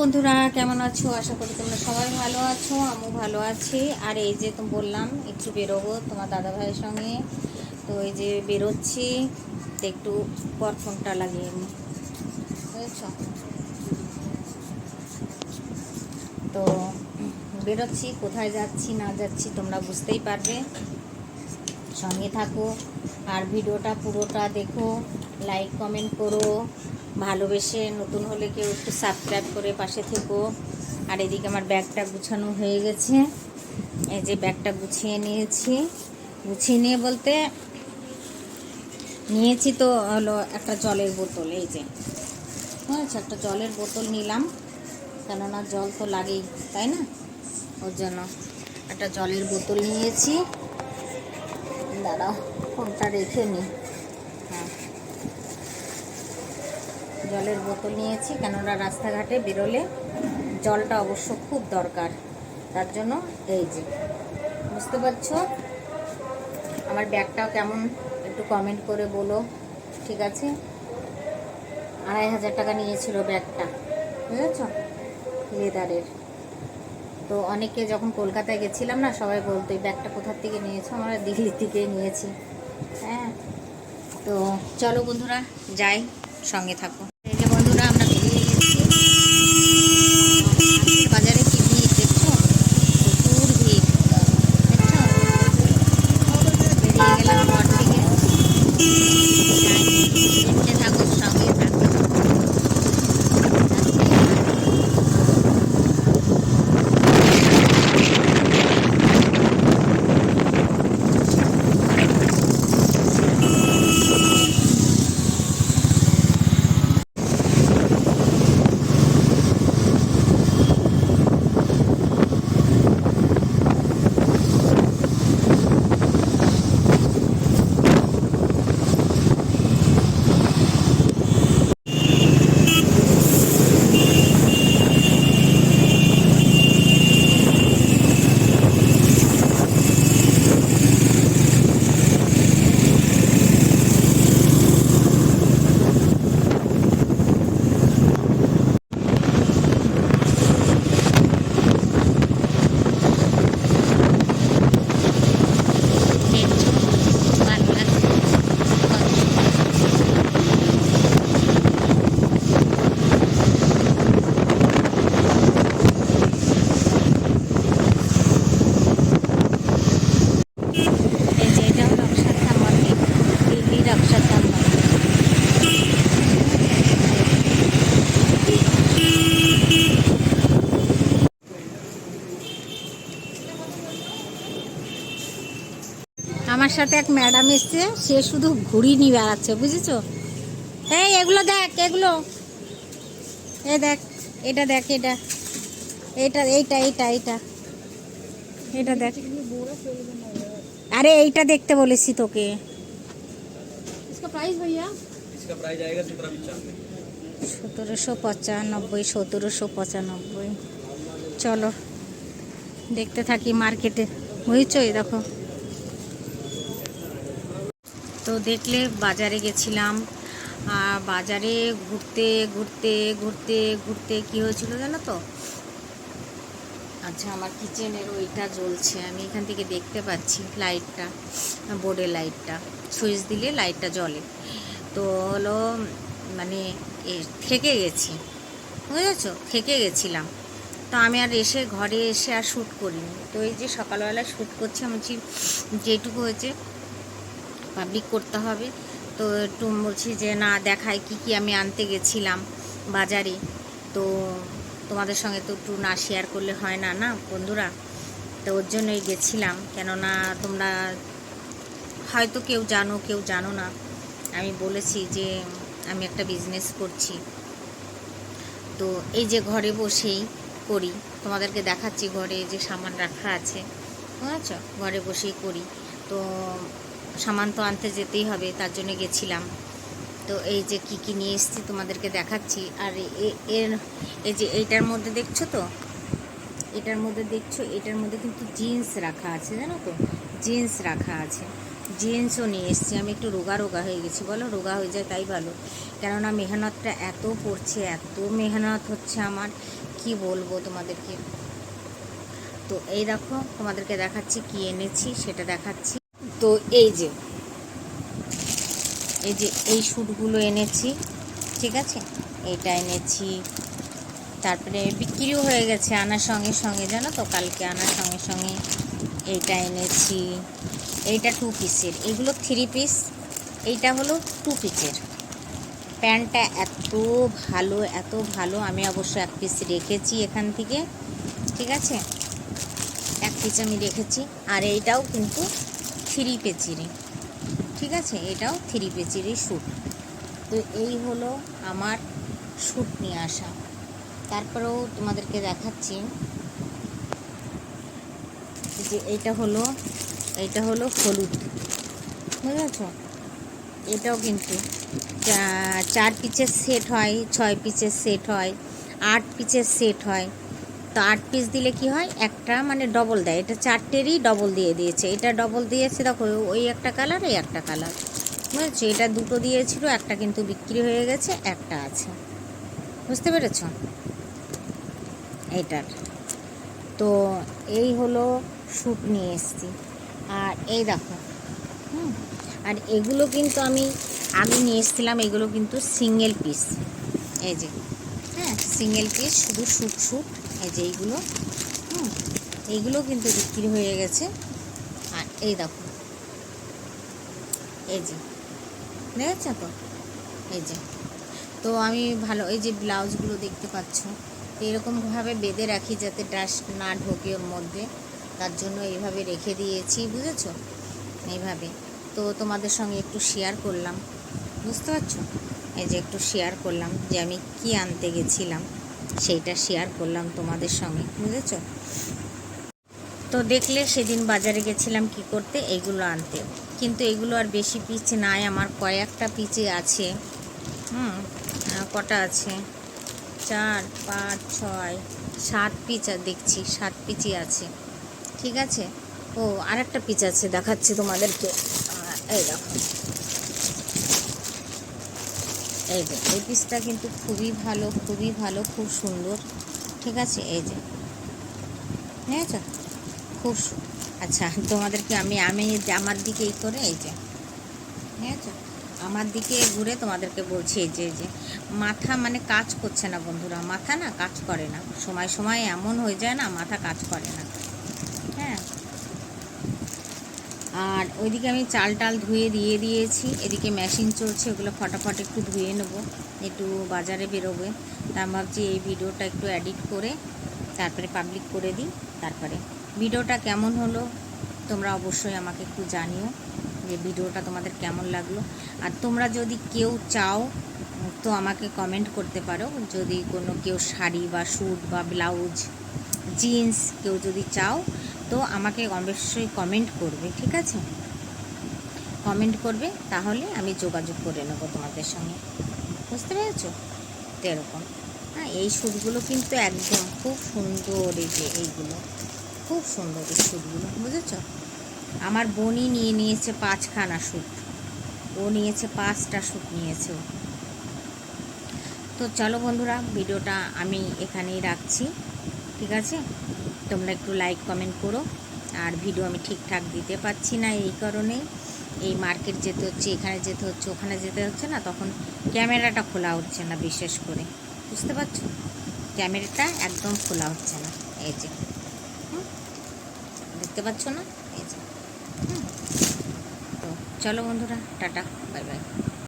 বন্ধুরা, কেমন আছো? আশা করি তোমরা সবাই ভালো আছো, আমিও ভালো আছি। আর এই যে তো বললাম, একটু বেরোবো তোমার দাদা ভাইয়ের সঙ্গে। তো এই যে বেরোচ্ছি, তো একটু পর ফোনটা লাগিয়ে নি। বুঝেছ? তো বেরোচ্ছি, কোথায় যাচ্ছি, না যাচ্ছি তোমরা বুঝতেই পারবে। সঙ্গে থাকো। আর ভিডিওটা পুরোটা দেখো লাইক কমেন্ট করো। ভালোবেসে নতুন হলে কেউ একটু সাবস্ক্রাইব করে পাশে থেকো। আর এদিকে আমার ব্যাগটা গুছানো হয়ে গেছে। এই যে ব্যাগটা গুছিয়ে নিয়েছি। গুছিয়ে নিয়ে বলতে নিয়েছি তো হলো একটা জলের বোতল, এই যে। বুঝেছ একটা জলের বোতল নিলাম। কেননা জল তো লাগেই, তাই না? ওর জন্য একটা জলের বোতল নিয়েছি। দাঁড়াও, ফোনটা রেখে নি হ্যাঁ জলের বোতল নিয়েছি, কেননা রাস্তাঘাটে বেরোলে জলটা অবশ্য খুব দরকার। তার জন্য এই যে, বুঝতে পারছ? আমার ব্যাগটাও কেমন একটু কমেন্ট করে বলো, ঠিক আছে? আড়াই হাজার টাকা নিয়েছিল ব্যাগটা, বুঝেছ? লেদারের তো অনেকে যখন কলকাতায় গেছিলাম না, সবাই বলতো, এই ব্যাগটা কোথার থেকে নিয়েছো? আমরা দিল্লি থেকে নিয়েছি। হ্যাঁ তো চলো বন্ধুরা, যাই, সঙ্গে থাকো। আমার সাথে এক ম্যাডাম এসছে সে শুধু ঘুড়ি নিয়ে বেড়াচ্ছে বুঝেছ? এই এগুলো দেখ এগুলো। এ দেখ এটা দেখ এটা। এটা এইটা এইটা এইটা। এটা দেখ। আরে এইটা দেখতে বলেছি তোকে। সতেরোশো পঁচানব্বই সতেরোশো পঁচানব্বই চলো দেখতে থাকি মার্কেটে বুঝছ দেখো তো দেখলে বাজারে গেছিলাম। বাজারে ঘুরতে ঘুরতে ঘুরতে ঘুরতে কি হয়েছিল জানো তো? আচ্ছা আমার কিচেনের ওইটা জ্বলছে। আমি এখান থেকে দেখতে পাচ্ছি লাইটটা, বোর্ডের লাইটটা। সুইচ দিলে লাইটটা জ্বলে। তো হলো মানে থেকে গেছি। বুঝেছ? থেকে গেছিলাম। তো আমি আর এসে ঘরে এসে আর শ্যুট করিনি। তো এই যে সকালবেলা শ্যুট করছি, আমি যেটুকু হয়েছে পাবলিক করতে হবে। তো একটু বলছি যে, না দেখায় কি কি আমি আনতে গেছিলাম বাজারে। তো তোমাদের সঙ্গে তো একটু না শেয়ার করলে হয় না না, বন্ধুরা? তো ওর জন্যই গেছিলাম। কেননা তোমরা হয়তো কেউ জানো কেউ জানো না। আমি বলেছি যে, আমি একটা বিজনেস করছি। তো এই যে ঘরে বসেই করি। তোমাদেরকে দেখাচ্ছি ঘরে যে সামান রাখা আছে। বুঝেছ? ঘরে বসেই করি। তো সামান তো আনতে যেতেই হবে, তার জন্য গেছিলাম। তো এই যে কি কি নিয়ে এসেছি তোমাদেরকে দেখাচ্ছি, আর এর এই যে এইটার মধ্যে দেখছ তো? এটার মধ্যে দেখছ, এটার মধ্যে কিন্তু জিন্স রাখা আছে, জানো তো? জিন্স রাখা আছে। জিন্সও নিয়ে এসেছি। আমি একটু রোগা রোগা হয়ে গেছি, বলো? রোগা হয়ে যায় তাই ভালো। কেননা মেহনতটা এত পড়ছে, এত মেহনত হচ্ছে আমার, কি বলব তোমাদেরকে? তো এই দেখো, তোমাদেরকে দেখাচ্ছি কি এনেছি, সেটা দেখাচ্ছি। তো এই যে এই যে এই শ্যুটগুলো এনেছি, ঠিক আছে? এইটা এনেছি, তারপরে বিক্রিও হয়ে গেছে আনার সঙ্গে সঙ্গে, জানো তো? কালকে আনার সঙ্গে সঙ্গে এইটা এনেছি। এইটা টু পিসের এগুলো থ্রি পিস এইটা হলো টু পিসের প্যান্টটা এত ভালো এত ভালো, আমি অবশ্য এক পিস রেখেছি এখান থেকে, ঠিক আছে? এক পিস আমি রেখেছি। আর এইটাও কিন্তু থ্রি পেচিরই ঠিক আছে? এটাও থ্রি পেচিরই শ্যুট। তো এই হলো আমার শ্যুট নিয়ে আসা। তারপরেও তোমাদেরকে দেখাচ্ছি যে এইটা হলো এইটা হলো হলুদ। বুঝেছ এটাও কিন্তু চার পিচের সেট হয়, ছয় পিচের সেট হয়, আট পিচের সেট হয়। তো আট পিস দিলে কি হয়? একটা মানে ডবল দেয়। এটা চারটেরই ডবল দিয়ে দিয়েছে। এটা ডবল দিয়েছে, দেখো, ওই একটা কালার এই একটা কালার বুঝেছ? এটা দুটো দিয়েছিল, একটা কিন্তু বিক্রি হয়ে গেছে, একটা আছে। বুঝতে পেরেছ? এইটার তো এই হলো শ্যুট নিয়ে এসেছি। আর এই দেখো, হুম? আর এগুলো কিন্তু আমি আগে নিয়ে এসেছিলাম, এগুলো কিন্তু সিঙ্গেল পিস এই যে হ্যাঁ সিঙ্গেল পিস শুধু শ্যুট শ্যুট এই যে এইগুলো, হুম, এইগুলো কিন্তু বিক্রি হয়ে গেছে। আর এই দেখো, এই যে দেখেছ তো? এই যে, তো আমি ভালো, এই যে ব্লাউজগুলো দেখতে পাচ্ছ এরকমভাবে বেঁধে রাখি যাতে ডাস্ট না ঢোকে ওর মধ্যে। তার জন্য এইভাবে রেখে দিয়েছি, বুঝেছ? এইভাবে। তো তোমাদের সঙ্গে একটু শেয়ার করলাম, বুঝতে পারছ? এই যে একটু শেয়ার করলাম যে আমি কি আনতে গেছিলাম। সেইটা শেয়ার করলাম তোমাদের সঙ্গে, বুঝেছ? তো দেখলে সেদিন বাজারে গেছিলাম কি করতে? এগুলো আনতে। কিন্তু এগুলো আর বেশি পিচ নাই, আমার কয়েকটা পিচে আছে। হুম কটা আছে? চার, পাঁচ, ছয়, সাত পিচ দেখছি, সাত পিচই আছে। ঠিক আছে? ও, আরেকটা পিচ আছে, দেখাচ্ছি তোমাদেরকে। এই দেখো। এই যে, এই পিসটা কিন্তু খুবই ভালো খুবই ভালো, খুব সুন্দর। ঠিক আছে? এই যে। বুঝেছ? খুব আচ্ছা তোমাদেরকে আমি আমি আমার দিকে এই করে, এই যে। বুঝেছ? আমার দিকে ঘুরে তোমাদেরকে বলছি, এই যে যে। মাথা মানে কাজ করছে না বন্ধুরা, মাথা না কাজ করে না। সময় সময় এমন হয়ে যায় না, মাথা কাজ করে না। আর ওইদিকে আমি চাল টাল ধুয়ে দিয়ে দিয়েছি। এদিকে মেশিন চলছে, ওগুলো ফটাফট একটু ধুয়ে নেব। একটু বাজারে বেরোবে। তা ভাবছি এই ভিডিওটা একটু এডিট করে, তারপরে পাবলিক করে দিই, তারপরে। ভিডিওটা কেমন হলো? তোমরা অবশ্যই আমাকে একটু জানিও যে ভিডিওটা তোমাদের কেমন লাগল। আর তোমরা যদি কেউ চাও, তো আমাকে কমেন্ট করতে পারো। যদি কোনো কেউ শাড়ি বা স্যুট বা ব্লাউজ জিন্স কেউ যদি চাও তো আমাকে অবশ্যই কমেন্ট করবে, ঠিক আছে? কমেন্ট করবে, তাহলে আমি যোগাযোগ করে নেব তোমাদের সঙ্গে। বুঝতে পেরেছ? তো এরকম। হ্যাঁ এই শ্যুটগুলো কিন্তু একদম খুব সুন্দর এই যে এইগুলো। খুব সুন্দর এই শ্যুটগুলো বুঝেছ? আমার বোনই নিয়ে নিয়েছে পাঁচখানা শ্যুট ও নিয়েছে পাঁচটা শ্যুট নিয়েছে। তো চলো বন্ধুরা, ভিডিওটা আমি এখানেই রাখছি, ঠিক আছে? তোমরা একটু লাইক কমেন্ট করো। আর ভিডিও আমি ঠিকঠাক দিতে পারছি না এই কারণে। এই মার্কেট যেতে হচ্ছে, এখানে যেতে হচ্ছে, ওখানে যেতে হচ্ছে না, তখন ক্যামেরাটা খোলা হচ্ছে না বিশেষ করে। বুঝতে পারছ? ক্যামেরাটা একদম খোলা হচ্ছে না। এই যে? দেখতে পাচ্ছ না? এই যে? তো চলো বন্ধুরা, টাটা, বাই বাই।